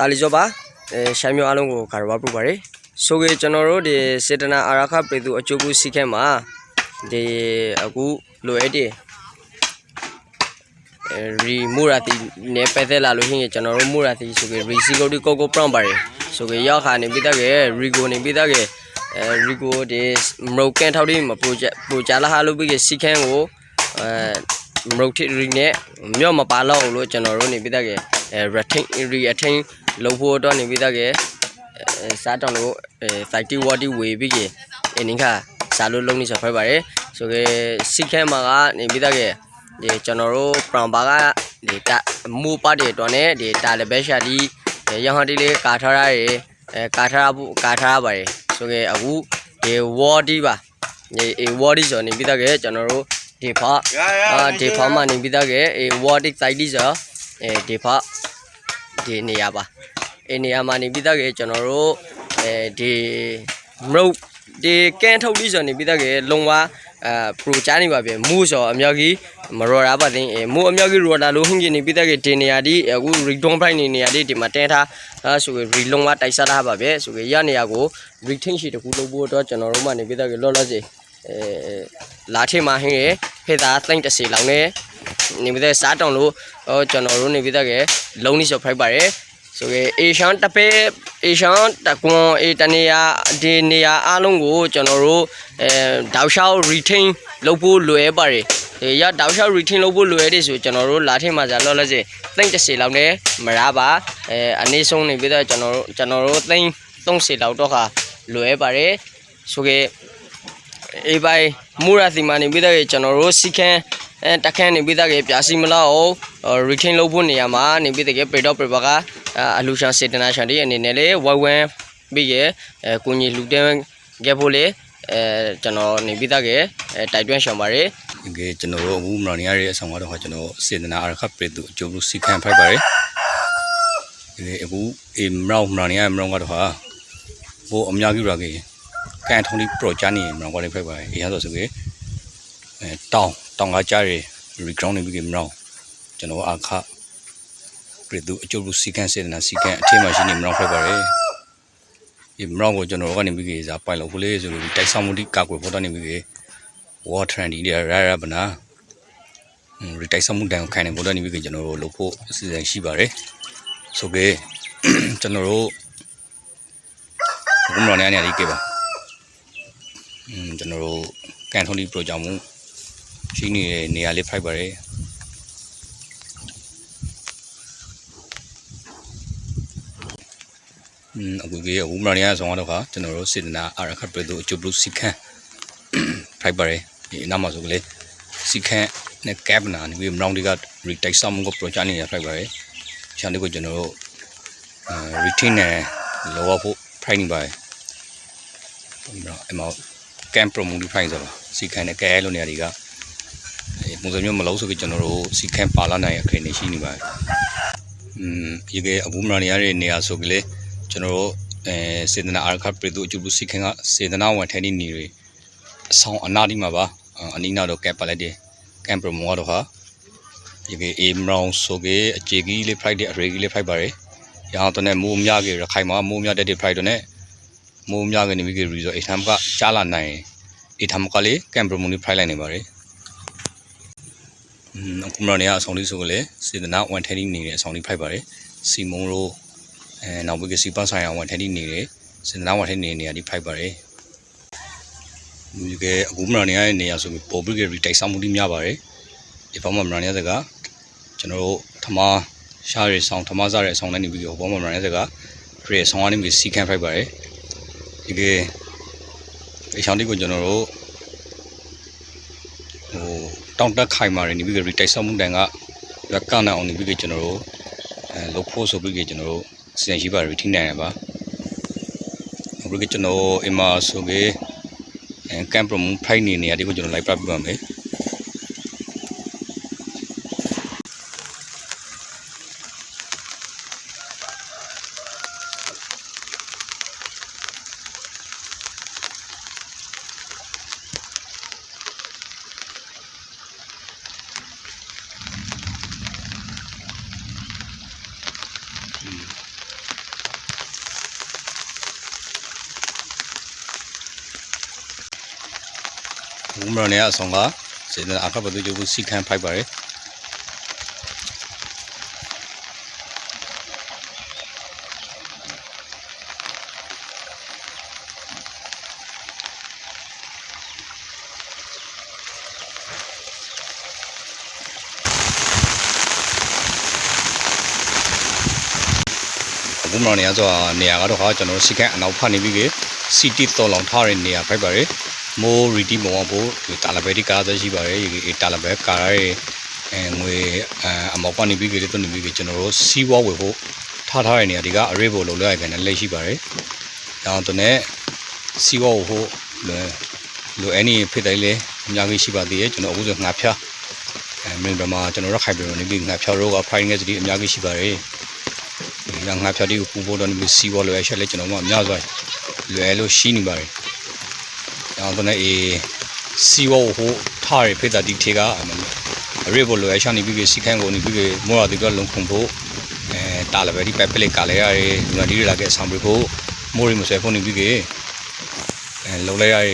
တာလီကျော်ပါအဲရှမ်းမျိုးအားလုံးကိုကာရဝပြုပါတယ်ဆိုကေကျွန်တော်တို့ဒီစေတနာအာရခပေသူအကျိုးပြုစီခဲမှာဒီအခုလိုအပ်တယ်အဲရီမူရာတီနေပက်သက်လာလို့ရှိရင်ကျွန်တော်တို့မူရာတီဆိုကေရီစီကိုဒီကိုကိုပရောင်းပါတယ်ဆိုကေရောက်ခါနေပြီးသားကရီကိုနေပြီးသားကအဲရီကိုဒီမရုတ်ကန်ထောက်လေးမပူကြပူကြလာဟာလို့ပြီးကစီခဲကိုအဲမရုတ်တီရီနဲ့မြော့မပါတော့လို့ကျွန်တော်တို့နေပြီးသားက အဲ retain retain လုပ်ဖို့တော့နေပြီးသားကအဲစားတောင်းလို့အဲ site water ဝေပြီးကအင်းခါစားလို့လုံးနေဆိုဖိုက်ပါတယ်ဆိုကေစီခဲမှာကနေပြီးသားကဒီကျွန်တော်တို့ from ဘာကဒီတမူပါတဲ့တော့ ਨੇ ဒီတာလည်းပဲရှာဒီရဟန်းတီလေးကာထားရရအဲကာထားဖို့ကာထားရပါတယ်ဆိုကေအခုဒီ water ပါဒီ water ဆိုနေပြီးသားကကျွန်တော်တို့ဒီဖာအာဒီဖာမှာနေပြီးသားကအဲ water site ဆို အဲဒီဖာဒီနေရာပါအဲနေရာမှာနေပြီးသားကကျွန်တော်တို့အဲဒီမရုတ်ဒီကန်ထုတ်ပြီးဆိုနေပြီးသားကလုံဝအဲပရိုချာနေပါပြန်မူဆိုအမြောက်ကြီးမရော်တာပါတင်အဲမူအမြောက်ကြီးရော်တာလို့ဟင်းကြီးနေပြီးသားကဒီနေရာဒီအခု return price နေနေရာဒီဒီမှာတဲထားအဲဆိုရရီလုံဝတိုက်စားထားပါပဲဆိုရရနေရာကို retain ရှိတကူလုပ်ဖို့တော့ကျွန်တော်တို့မှနေပြီးသားကလောလောဆယ် အဲလာထေမှာဟင်းရဖေသားသိမ့်တစ်စီလောင်နေနေပြီးသားစားတောင်လို့ဟောကျွန်တော်တို့နေပြီးသားကလုံးနေဆိုဖိုက်ပါတယ်ဆိုရအေရှန်တပဲအေရှန်တကွန်အေတနေယာဒီနေယာအားလုံးကိုကျွန်တော်တို့အဲတောက်လျှောက် retain လုပ်ဖို့လွယ်ပါတယ်အဲရတောက်လျှောက် retain လုပ်ဖို့လွယ်တယ်ဆိုကျွန်တော်တို့လာထိမှာဇာလောလောဆယ်သိမ့်တစ်စီလောက်နဲ့မရပါအဲအနည်းဆုံးနေပြီးတော့ကျွန်တော်တို့ကျွန်တော်တို့သိမ့်30လောက်တော့ခါလွယ်ပါတယ်ဆိုကေ အေးပိုင်းမူရာစီမာနေပြီးတော့ကျွန်တော်တို့စီခန်းအဲတခန်းနေပြီးတော့ပြာစီမလောက် retain လုပ်ဖို့နေရာမှာနေပြီးတော့ပေတော့ပေပါကအလူရှန်စေတနာရှန်ဒီအနေနဲ့လေဝိုင်ဝမ်ပြီးရအဲကိုကြီးလူတဲခဲ့ဖို့လေအဲကျွန်တော်နေပြီးသားကအဲတိုက်တွန်းရှောင်ပါတယ်ဒီကကျွန်တော်တို့အခုမတော်နေရတဲ့အဆောင်ကတော့ကျွန်တော်စေတနာအရခပရိတုအကျိုးလို့စီခံဖိုက်ပါတယ်ဒီအခုအေမရောမတော်နေရမရောကတော့ဟာဘိုးအများကြီးရကေ ကန်ထုံးလေးပရော်ချာနေမရောဘာလေးဖက်ပါအရင်ဆိုဆိုကေအဲတောင်းတောင်းကကြားရ reground နေပြီကေမရောကျွန်တော်အခပြည်သူအကျုပ်လူစီကန်စေတနာစီကန်အထက်မှာရှိနေမရောဖက်ပါရယ်ဒီမရောကိုကျွန်တော်ကနေပြီကေစာပိုင်လို့ကလေးဆိုလို့တိုက်ဆောင်မှုတိကာကွယ်ဖို့တော့နေပြီကေ war trendy တွေရရပနာဒီတိုက်ဆောင်မှုတန်ကိုခိုင်နေဖို့တော့နေပြီကေကျွန်တော်တို့လုပ်ဖို့အစီအစဉ်ရှိပါတယ်ဆိုကေကျွန်တော်တို့ဘုံမတော်နေရနေရလေးကေပါ ကျွန်တော်တို့ကန်ထုံးဒီ project မှုရှိနေတဲ့နေရာလေးဖိုက်ပါတယ်อืมအခုကေအခုမတော်နေရဆောင်တော့ခါကျွန်တော်တို့စေတနာအာရခတ်ပြည်သူအကျိုးဘလူးစီခန့်ဖိုက်ပါတယ်ဒီအနောက်မှာဆိုကလေးစီခန့်နဲ့ကက်ပနာနေပြီးမရောင်းဒီက retake ဆောင်မှုကို project နေရဖိုက်ပါတယ်ချန်ဒီကိုကျွန်တော်တို့အဲ retain နဲ့လောဖို့ price နေပါတယ်ပြီးတော့အမော camp promote price ဆိုတော့စီခန့်နဲ့ကဲလို့နေရာတွေကအဲပုံစံမျိုးမလုံးဆိုပြီးကျွန်တော်တို့စီခန့်ပါလာနိုင်ရခရင်နေရှိနေပါတယ်อืมဒီကအခုမရနေရတဲ့နေရာဆိုကလေးကျွန်တော်တို့အဲစေတနာအာခတ်ပြည်သူအကျိုးလူစီခန့်ကစေတနာဝန်ထမ်းနေနေတွေ အဆောင်အနာဒီမှာပါအနီးနာတော့ကက်ပါလိုက်တယ်ကမ်ပရမောတော့ဟာဒီကေအေမရောင်ဆိုကေအချေကြီးလေး friday အရေကြီးလေး friday ပါတယ်ရအောင်တော့မိုးမြကေရခိုင်မှာမိုးမြတဲ့ friday တော့ ਨੇ မိုးမြကနေမိကေရီဆိုအိထမ်ကကြားလာနိုင်အိထမ်ကလေးကမ်ပရမုန်လေး friday လိုက်နေပါတယ်อืมအခုမရနေအဆောင်လေးဆိုကလေစေတနာ130နေတဲ့အဆောင်လေး friday ပါတယ်စီမုံရိုးအဲနောက်ပြီးကစီပတ်ဆိုင်အောင်130နေတယ်စေတနာ130နေနေရာဒီ friday ပါတယ်ဒီကအခုမရနေရတဲ့နေရာဆိုပြီးပေါ်ပြီးကရီတိုက်ဆောင်မှုတွေများပါတယ်ဒီဘောမှာမရနေရတဲ့ကကျွန်တော်တို့ထမရှားရဆောင်ထမစားရဆောင်တဲ့နေပြီးတော့ဘောမှာမရနေတဲ့ကရေဆောင်ကနေပြီးစီကန်ဖိုက်ပါတယ် ဒီကဒီဆောင်လေးကိုကျွန်တော်တို့ဟိုတောင်းတက်ခိုင်ပါတယ်နေပြီးကရီတိုက်ဆောင်မှုတန်ကရက်ကနာအောင်နေပြီးကကျွန်တော်တို့အဲလုတ်ဖို့ဆိုပြီးကကျွန်တော်တို့စီစဉ်ရှိပါတယ်ထိနိုင်ရပါအခုကကျွန်တော်အင်မာဆိုကေအဲကမ်ပရမဖိုင်နေနေရာဒီကိုကျွန်တော်လိုက်ပြပြပါမယ် ဘူးမရနေအဆောင်ကစေတနာအခါဘသူကျုပ်စီခန့်ဖိုက်ပါတယ်အခုမတော်နေရဆိုတာနေရာကတော့ဟာကျွန်တော်တို့စီကန်းအနောက်ဖက်နေပြီကစီတီတော်လောင်ထားတဲ့နေရာဖိုက်ပါရယ် မိုးရီတီမောဖို့တာလဘဲဒီကားသက်ရှိပါရယ်ဒီတာလဘဲကားရဲအဲငွေအမောက်ကနေပြီကလေးတို့နေပြီကကျွန်တော်တို့စီးဝါဝယ်ဖို့ထားထားတဲ့နေရာဒီကအရေးဖို့လုံလောက်ရကန်နဲ့လက်ရှိပါရယ်။တောင်းတော့နဲ့စီးဝါဝယ်ဖို့လိုအဲ့ဒီဖြစ်တယ်လေအများကြီးရှိပါသေးရဲ့ကျွန်တော်အခုဆိုငါဖျားအဲမင်းတို့မှာကျွန်တော်တို့ခိုင်ပြည်နေပြီငါဖျားရောက prime ငယ်စီအများကြီးရှိပါရယ်ဒီကငါဖြတ်တီးကိုပူဖို့တော့ဒီစီဘောလွယ်ချက်လဲကျွန်တော်မှအများစွာလွယ်လို့ရှိနေပါတယ်။ နောက်တော့အေးစီဘောဟိုထားရဖိတာဒီထေကအရေဘောလွယ်ရှာနေပြီးစီခိုင်းကိုနေပြီးမောရတီတော့လုံခုံဖို့အဲတာလည်းပဲဒီပဲပလက်ကာလဲရတယ်လူနာဒီရလာခဲ့ဆောင်ပြီးဖို့မိုးရီမဆွဲဖို့နေပြီးအဲလုံလဲရအဲ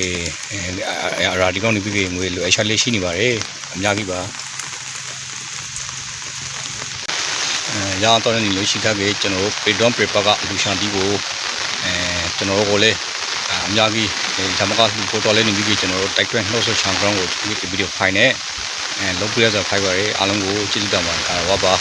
အရာဒီကောင်းနေပြီးငွေလွယ်ရှာလေးရှိနေပါတယ်အများကြီးပါအဲရအောင်တော့နေလို့ရှိခဲ့ပြီကျွန်တော်တို့ Patreon paper ကအလူရှန်တီကိုအဲကျွန်တော်တို့ကိုလည်း အများကြီးဓမ္မကလူပို့တော်လေးနေပြီးကျွန်တော်တို့တိုက်တွန်းနှုတ်ဆက်ချန် ground ကိုဒီဗီဒီယိုဖိုင်နဲ့အဲလုပ်ပြရစဖိုင်ပါရအားလုံးကိုကျေးဇူးတင်ပါတယ်ကာဝါပါ